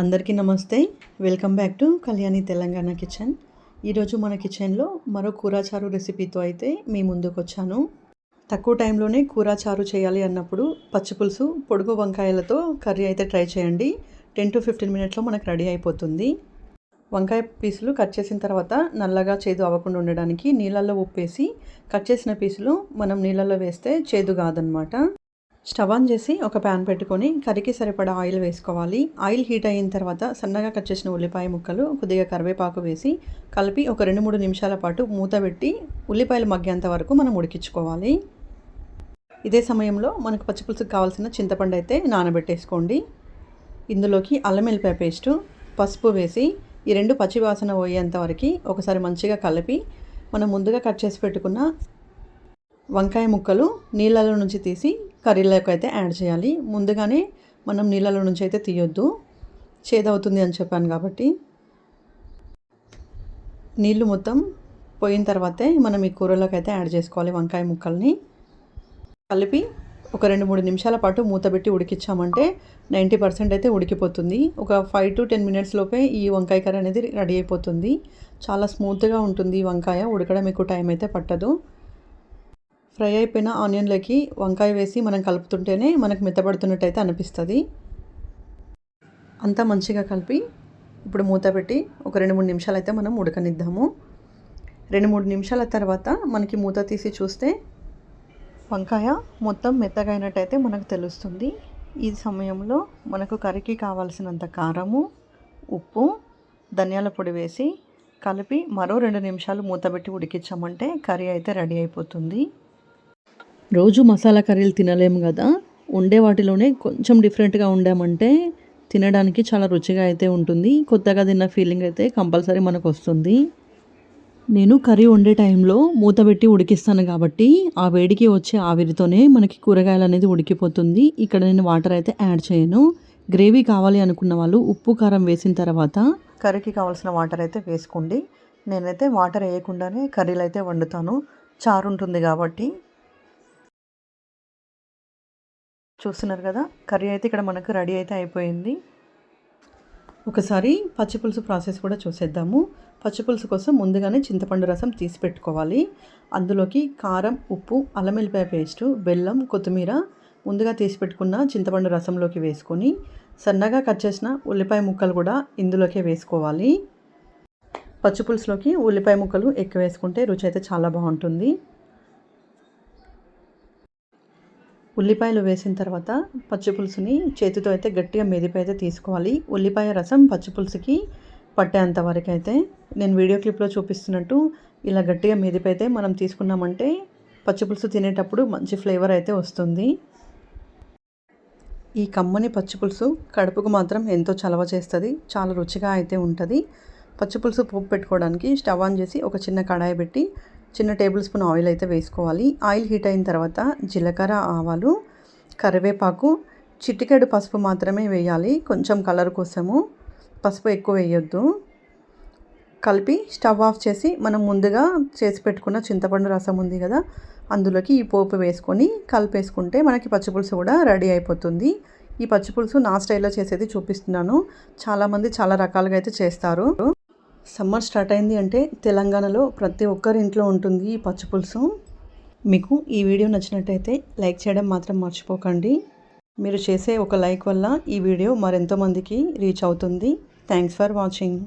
అందరికీ నమస్తే. Welcome back to Kalyani Telangana kitchen. ఈరోజు మన కిచెన్లో మరో కూరాచారు రెసిపీతో అయితే మీ ముందుకు వచ్చాను తక్కువ టైంలోనే కూరాచారు చేయాలి అన్నప్పుడు పచ్చిపులుసు పొడుగు వంకాయలతో కర్రీ అయితే ట్రై చేయండి. టెన్ టు ఫిఫ్టీన్ మినిట్స్లో మనకు రెడీ అయిపోతుంది. వంకాయ పీసులు కట్ చేసిన తర్వాత నల్లగా చేదు అవ్వకుండా ఉండడానికి నీళ్ళల్లో ఉప్పేసి కట్ చేసిన పీసులు మనం నీళ్ళల్లో వేస్తే చేదు కాదనమాట. స్టవ్ ఆన్ చేసి ఒక ప్యాన్ పెట్టుకొని కర్రీకి సరిపడా ఆయిల్ వేసుకోవాలి. ఆయిల్ హీట్ అయిన తర్వాత సన్నగా కట్ చేసిన ఉల్లిపాయ ముక్కలు కొద్దిగా కరివేపాకు వేసి కలిపి ఒక రెండు మూడు నిమిషాల పాటు మూత పెట్టి ఉల్లిపాయలు మగ్గేంత వరకు మనం ఉడికించుకోవాలి. ఇదే సమయంలో మనకు పచ్చిపులుసుకు కావాల్సిన చింతపండు అయితే నానబెట్టేసుకోండి. ఇందులోకి అల్లం వెల్లిపాయ పేస్టు పసుపు వేసి ఈ రెండు పచ్చి వాసన పోయేంత వరకు ఒకసారి మంచిగా కలిపి మనం ముందుగా కట్ చేసి పెట్టుకున్న వంకాయ ముక్కలు నీళ్ళలో నుంచి తీసి కర్రీలోకి అయితే యాడ్ చేయాలి. ముందుగానే మనం నీళ్ళలో నుంచి అయితే తీయొద్దు. చేదవుతుంది అని చెప్పాను కాబట్టి. నీళ్ళు మొత్తం పోయిన తర్వాతే మనం ఈ కూరలోకి అయితే యాడ్ చేసుకోవాలి వంకాయ ముక్కల్ని. కలిపి ఒక రెండు మూడు నిమిషాల పాటు మూత పెట్టి ఉడికిచ్చామంటే నైంటీ పర్సెంట్ అయితే ఉడికిపోతుంది. ఒక ఫైవ్ టు టెన్ మినిట్స్ లోపే ఈ వంకాయ కర్రీ అనేది రెడీ అయిపోతుంది. చాలా స్మూత్గా ఉంటుంది ఈ వంకాయ. ఉడకడం ఎక్కువ టైం అయితే పట్టదు. ఫ్రై అయిపోయిన ఆనియన్లకి వంకాయ వేసి మనం కలుపుతుంటేనే మనకు మెత్తబడుతున్నట్టయితే అనిపిస్తుంది. అంతా మంచిగా కలిపి ఇప్పుడు మూత పెట్టి ఒక రెండు మూడు నిమిషాలు అయితే మనం ఉడకనిద్దాము. రెండు మూడు నిమిషాల తర్వాత మనకి మూత తీసి చూస్తే వంకాయ మొత్తం మెత్తగా అయినట్టయితే మనకు తెలుస్తుంది. ఈ సమయంలో మనకు కర్రీకి కావాల్సినంత కారము ఉప్పు ధనియాల పొడి వేసి కలిపి మరో రెండు నిమిషాలు మూతబెట్టి ఉడికించామంటే కర్రీ అయితే రెడీ అయిపోతుంది. రోజు మసాలా కర్రీలు తినలేము కదా. ఉండే వాటిలోనే కొంచెం డిఫరెంట్గా ఉండామంటే తినడానికి చాలా రుచిగా అయితే ఉంటుంది. కొత్తగా తిన్న ఫీలింగ్ అయితే కంపల్సరీ మనకు వస్తుంది నేను కర్రీ వండే టైంలో మూత పెట్టి ఉడికిస్తాను కాబట్టి ఆ వేడికి వచ్చే ఆవిరితోనే మనకి కూరగాయలు అనేది ఉడికిపోతుంది. ఇక్కడ నేను వాటర్ అయితే యాడ్ చేయను. గ్రేవీ కావాలి అనుకున్న వాళ్ళు ఉప్పు కారం వేసిన తర్వాత కర్రీకి కావాల్సిన వాటర్ అయితే వేసుకోండి. నేనైతే వాటర్ వేయకుండానే కర్రీలు అయితే వండుతాను. చారు ఉంటుంది కాబట్టి చూస్తున్నారు కదా. కర్రీ అయితే ఇక్కడ మనకు రెడీ అయితే అయిపోయింది. ఒకసారి పచ్చిపులుసు ప్రాసెస్ కూడా చూసేద్దాము. పచ్చిపులుసు కోసం ముందుగానే చింతపండు రసం తీసి పెట్టుకోవాలి. అందులోకి కారం ఉప్పు అల్లం వెల్లిపాయ పేస్టు బెల్లం కొత్తిమీర ముందుగా తీసి పెట్టుకున్న చింతపండు రసంలోకి వేసుకొని సన్నగా కట్ చేసిన ఉల్లిపాయ ముక్కలు కూడా ఇందులోకే వేసుకోవాలి. పచ్చిపులుసులోకి ఉల్లిపాయ ముక్కలు ఎక్కువ వేసుకుంటే రుచి అయితే చాలా బాగుంటుంది. ఉల్లిపాయలు వేసిన తర్వాత పచ్చిపులుసుని చేతితో అయితే గట్టిగా మెదిపి అయితే తీసుకోవాలి. ఉల్లిపాయ రసం పచ్చిపులుసుకి పట్టేంత వరకు అయితే నేను వీడియో క్లిప్లో చూపిస్తున్నట్టు ఇలా గట్టిగా మెదిపి అయితే మనం తీసుకున్నామంటే పచ్చిపులుసు తినేటప్పుడు మంచి ఫ్లేవర్ అయితే వస్తుంది. ఈ కమ్మని పచ్చిపులుసు కడుపుకు మాత్రం ఎంతో చలవ చేస్తుంది. చాలా రుచిగా అయితే ఉంటుంది. పచ్చిపులుసు పోపు పెట్టుకోవడానికి స్టవ్ ఆన్ చేసి ఒక చిన్న కడాయి పెట్టి చిన్న టేబుల్ స్పూన్ ఆయిల్ అయితే వేసుకోవాలి. ఆయిల్ హీట్ అయిన తర్వాత జీలకర్ర ఆవాలు కరివేపాకు చిటికెడు పసుపు మాత్రమే వేయాలి. కొంచెం కలర్ కోసము. పసుపు ఎక్కువ వేయొద్దు. కలిపి స్టవ్ ఆఫ్ చేసి మనం ముందుగా చేసి పెట్టుకున్న చింతపండు రసం ఉంది కదా అందులోకి ఈ పోపు వేసుకొని కలిపేసుకుంటే మనకి పచ్చిపులుసు కూడా రెడీ అయిపోతుంది. ఈ పచ్చిపులుసు నా స్టైల్లో చేసేది చూపిస్తున్నాను. చాలామంది చాలా రకాలుగా అయితే చేస్తారు. సమ్మర్ స్టార్ట్ అయింది అంటే తెలంగాణలో ప్రతి ఒక్కరి ఇంట్లో ఉంటుంది ఈ పచ్చిపులుసు మీకు ఈ వీడియో నచ్చినట్టయితే లైక్ చేయడం మాత్రం మర్చిపోకండి. మీరు చేసే ఒక లైక్ వల్ల ఈ వీడియో మరెంతో మందికి రీచ్ అవుతుంది. Thanks for watching